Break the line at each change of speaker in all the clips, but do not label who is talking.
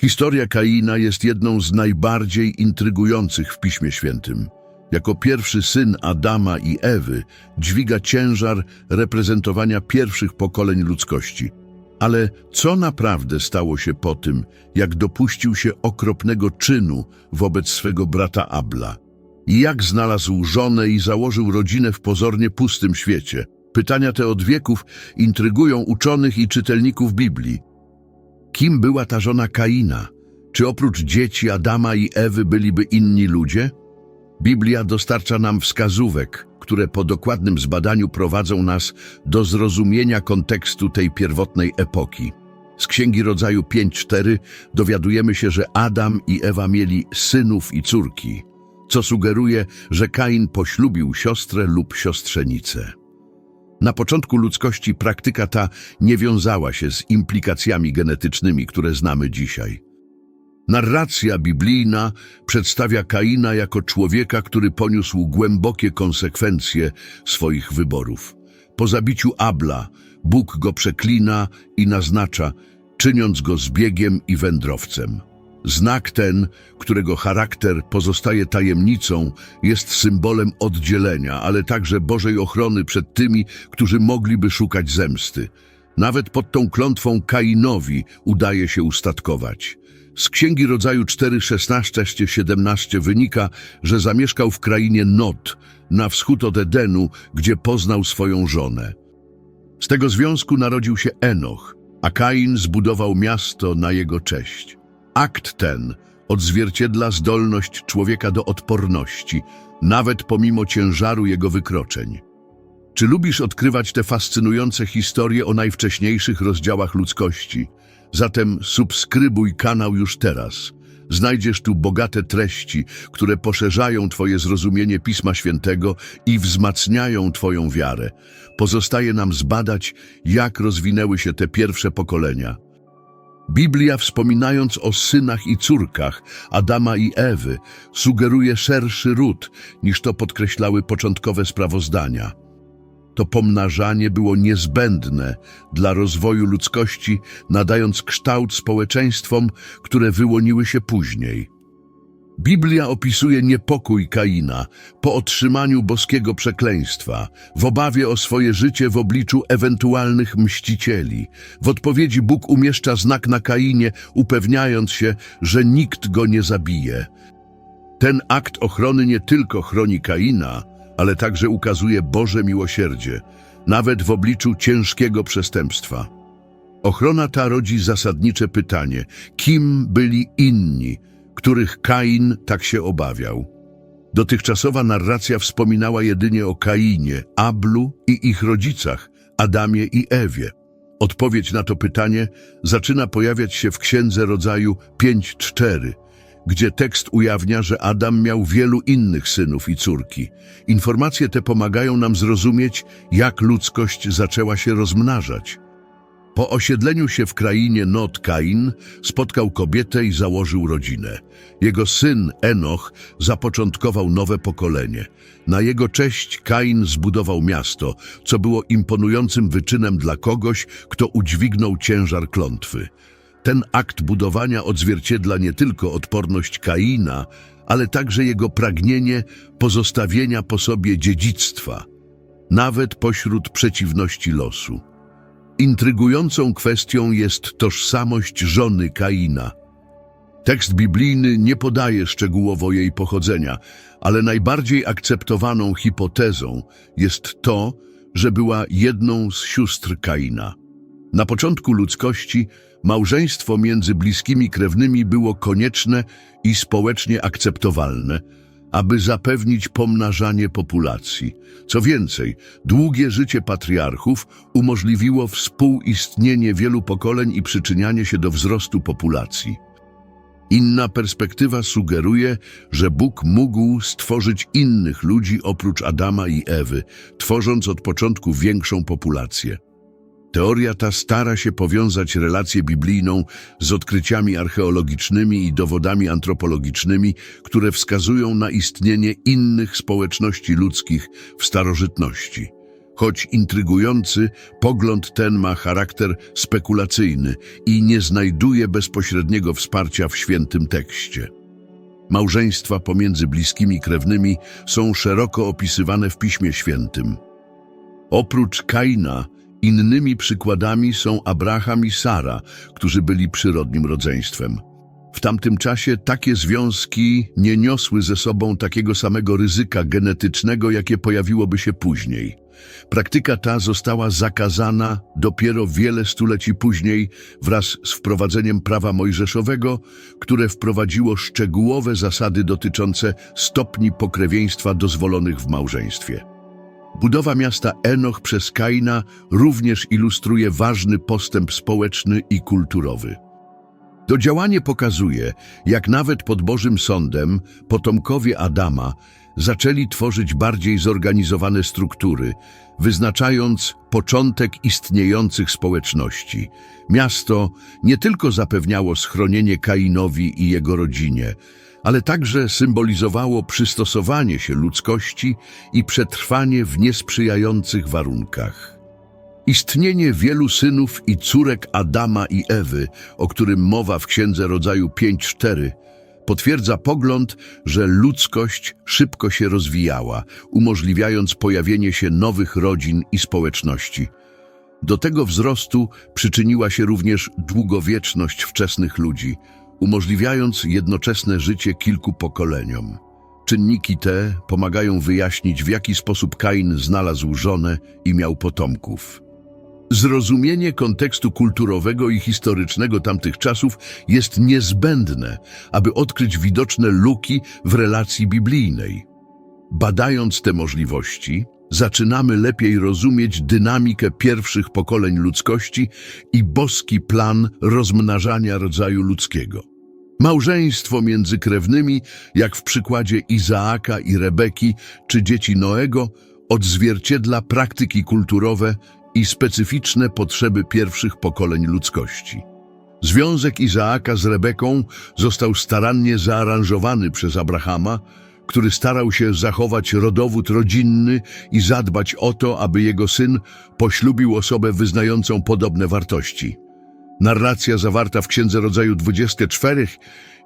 Historia Kaina jest jedną z najbardziej intrygujących w Piśmie Świętym. Jako pierwszy syn Adama i Ewy dźwiga ciężar reprezentowania pierwszych pokoleń ludzkości. Ale co naprawdę stało się po tym, jak dopuścił się okropnego czynu wobec swego brata Abla? I jak znalazł żonę i założył rodzinę w pozornie pustym świecie? Pytania te od wieków intrygują uczonych i czytelników Biblii. Kim była ta żona Kaina? Czy oprócz dzieci Adama i Ewy byliby inni ludzie? Biblia dostarcza nam wskazówek, które po dokładnym zbadaniu prowadzą nas do zrozumienia kontekstu tej pierwotnej epoki. Z Księgi Rodzaju 5.4 dowiadujemy się, że Adam i Ewa mieli synów i córki, co sugeruje, że Kain poślubił siostrę lub siostrzenicę. Na początku ludzkości praktyka ta nie wiązała się z implikacjami genetycznymi, które znamy dzisiaj. Narracja biblijna przedstawia Kaina jako człowieka, który poniósł głębokie konsekwencje swoich wyborów. Po zabiciu Abla Bóg go przeklina i naznacza, czyniąc go zbiegiem i wędrowcem. Znak ten, którego charakter pozostaje tajemnicą, jest symbolem oddzielenia, ale także Bożej ochrony przed tymi, którzy mogliby szukać zemsty. Nawet pod tą klątwą Kainowi udaje się ustatkować. Z Księgi Rodzaju 4:16-17 wynika, że zamieszkał w krainie Nod, na wschód od Edenu, gdzie poznał swoją żonę. Z tego związku narodził się Enoch, a Kain zbudował miasto na jego cześć. Akt ten odzwierciedla zdolność człowieka do odporności, nawet pomimo ciężaru jego wykroczeń. Czy lubisz odkrywać te fascynujące historie o najwcześniejszych rozdziałach ludzkości? Zatem subskrybuj kanał już teraz. Znajdziesz tu bogate treści, które poszerzają Twoje zrozumienie Pisma Świętego i wzmacniają Twoją wiarę. Pozostaje nam zbadać, jak rozwinęły się te pierwsze pokolenia. Biblia, wspominając o synach i córkach Adama i Ewy, sugeruje szerszy ród, niż to podkreślały początkowe sprawozdania. To pomnażanie było niezbędne dla rozwoju ludzkości, nadając kształt społeczeństwom, które wyłoniły się później. Biblia opisuje niepokój Kaina po otrzymaniu boskiego przekleństwa, w obawie o swoje życie w obliczu ewentualnych mścicieli. W odpowiedzi Bóg umieszcza znak na Kainie, upewniając się, że nikt go nie zabije. Ten akt ochrony nie tylko chroni Kaina, ale także ukazuje Boże miłosierdzie, nawet w obliczu ciężkiego przestępstwa. Ochrona ta rodzi zasadnicze pytanie, kim byli inni, których Kain tak się obawiał. Dotychczasowa narracja wspominała jedynie o Kainie, Ablu i ich rodzicach, Adamie i Ewie. Odpowiedź na to pytanie zaczyna pojawiać się w Księdze Rodzaju 5.4, gdzie tekst ujawnia, że Adam miał wielu innych synów i córki. Informacje te pomagają nam zrozumieć, jak ludzkość zaczęła się rozmnażać. Po osiedleniu się w krainie Not Kain spotkał kobietę i założył rodzinę. Jego syn Enoch zapoczątkował nowe pokolenie. Na jego cześć Kain zbudował miasto, co było imponującym wyczynem dla kogoś, kto udźwignął ciężar klątwy. Ten akt budowania odzwierciedla nie tylko odporność Kaina, ale także jego pragnienie pozostawienia po sobie dziedzictwa, nawet pośród przeciwności losu. Intrygującą kwestią jest tożsamość żony Kaina. Tekst biblijny nie podaje szczegółowo jej pochodzenia, ale najbardziej akceptowaną hipotezą jest to, że była jedną z sióstr Kaina. Na początku ludzkości małżeństwo między bliskimi krewnymi było konieczne i społecznie akceptowalne, aby zapewnić pomnażanie populacji. Co więcej, długie życie patriarchów umożliwiło współistnienie wielu pokoleń i przyczynianie się do wzrostu populacji. Inna perspektywa sugeruje, że Bóg mógł stworzyć innych ludzi oprócz Adama i Ewy, tworząc od początku większą populację. Teoria ta stara się powiązać relację biblijną z odkryciami archeologicznymi i dowodami antropologicznymi, które wskazują na istnienie innych społeczności ludzkich w starożytności. Choć intrygujący, pogląd ten ma charakter spekulacyjny i nie znajduje bezpośredniego wsparcia w świętym tekście. Małżeństwa pomiędzy bliskimi krewnymi są szeroko opisywane w Piśmie Świętym. Oprócz Kaina, innymi przykładami są Abraham i Sara, którzy byli przyrodnim rodzeństwem. W tamtym czasie takie związki nie niosły ze sobą takiego samego ryzyka genetycznego, jakie pojawiłoby się później. Praktyka ta została zakazana dopiero wiele stuleci później wraz z wprowadzeniem prawa mojżeszowego, które wprowadziło szczegółowe zasady dotyczące stopni pokrewieństwa dozwolonych w małżeństwie. Budowa miasta Enoch przez Kaina również ilustruje ważny postęp społeczny i kulturowy. To działanie pokazuje, jak nawet pod Bożym Sądem potomkowie Adama zaczęli tworzyć bardziej zorganizowane struktury, wyznaczając początek istniejących społeczności. Miasto nie tylko zapewniało schronienie Kainowi i jego rodzinie, ale także symbolizowało przystosowanie się ludzkości i przetrwanie w niesprzyjających warunkach. Istnienie wielu synów i córek Adama i Ewy, o którym mowa w Księdze Rodzaju 5.4, potwierdza pogląd, że ludzkość szybko się rozwijała, umożliwiając pojawienie się nowych rodzin i społeczności. Do tego wzrostu przyczyniła się również długowieczność wczesnych ludzi, umożliwiając jednoczesne życie kilku pokoleniom. Czynniki te pomagają wyjaśnić, w jaki sposób Kain znalazł żonę i miał potomków. Zrozumienie kontekstu kulturowego i historycznego tamtych czasów jest niezbędne, aby odkryć widoczne luki w relacji biblijnej. Badając te możliwości, zaczynamy lepiej rozumieć dynamikę pierwszych pokoleń ludzkości i boski plan rozmnażania rodzaju ludzkiego. Małżeństwo między krewnymi, jak w przykładzie Izaaka i Rebeki czy dzieci Noego, odzwierciedla praktyki kulturowe i specyficzne potrzeby pierwszych pokoleń ludzkości. Związek Izaaka z Rebeką został starannie zaaranżowany przez Abrahama, który starał się zachować rodowód rodzinny i zadbać o to, aby jego syn poślubił osobę wyznającą podobne wartości. Narracja zawarta w Księdze Rodzaju 24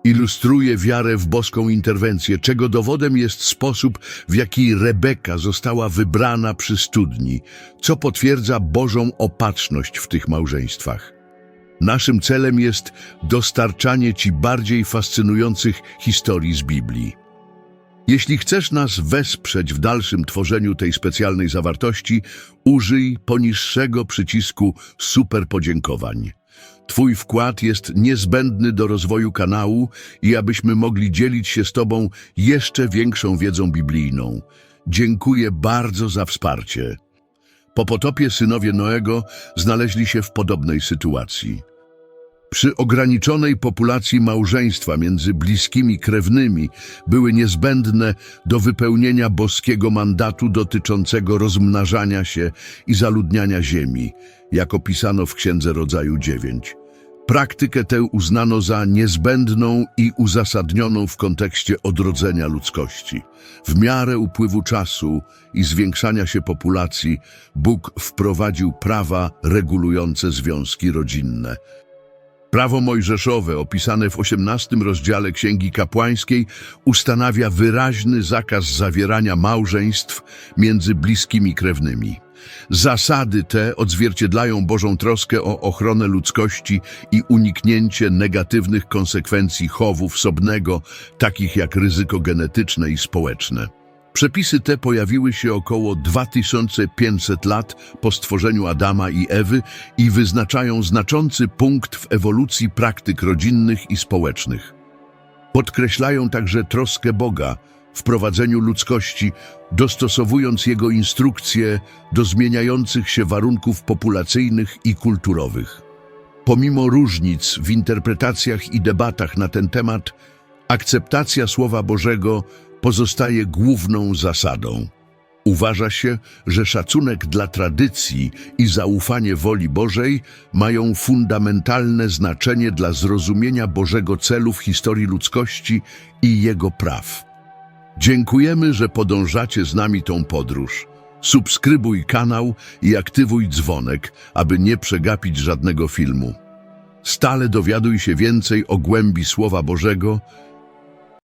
ilustruje wiarę w boską interwencję, czego dowodem jest sposób, w jaki Rebeka została wybrana przy studni, co potwierdza Bożą opatrzność w tych małżeństwach. Naszym celem jest dostarczanie Ci bardziej fascynujących historii z Biblii. Jeśli chcesz nas wesprzeć w dalszym tworzeniu tej specjalnej zawartości, użyj poniższego przycisku Super Podziękowań. Twój wkład jest niezbędny do rozwoju kanału i abyśmy mogli dzielić się z Tobą jeszcze większą wiedzą biblijną. Dziękuję bardzo za wsparcie. Po potopie synowie Noego znaleźli się w podobnej sytuacji. Przy ograniczonej populacji małżeństwa między bliskimi krewnymi były niezbędne do wypełnienia boskiego mandatu dotyczącego rozmnażania się i zaludniania ziemi, jak opisano w Księdze Rodzaju 9. Praktykę tę uznano za niezbędną i uzasadnioną w kontekście odrodzenia ludzkości. W miarę upływu czasu i zwiększania się populacji Bóg wprowadził prawa regulujące związki rodzinne. Prawo mojżeszowe, opisane w XVIII rozdziale Księgi Kapłańskiej, ustanawia wyraźny zakaz zawierania małżeństw między bliskimi krewnymi. Zasady te odzwierciedlają Bożą troskę o ochronę ludzkości i uniknięcie negatywnych konsekwencji chowu wsobnego, takich jak ryzyko genetyczne i społeczne. Przepisy te pojawiły się około 2500 lat po stworzeniu Adama i Ewy i wyznaczają znaczący punkt w ewolucji praktyk rodzinnych i społecznych. Podkreślają także troskę Boga w prowadzeniu ludzkości, dostosowując jego instrukcje do zmieniających się warunków populacyjnych i kulturowych. Pomimo różnic w interpretacjach i debatach na ten temat, akceptacja Słowa Bożego pozostaje główną zasadą. Uważa się, że szacunek dla tradycji i zaufanie woli Bożej mają fundamentalne znaczenie dla zrozumienia Bożego celu w historii ludzkości i Jego praw. Dziękujemy, że podążacie z nami tą podróż. Subskrybuj kanał i aktywuj dzwonek, aby nie przegapić żadnego filmu. Stale dowiaduj się więcej o głębi Słowa Bożego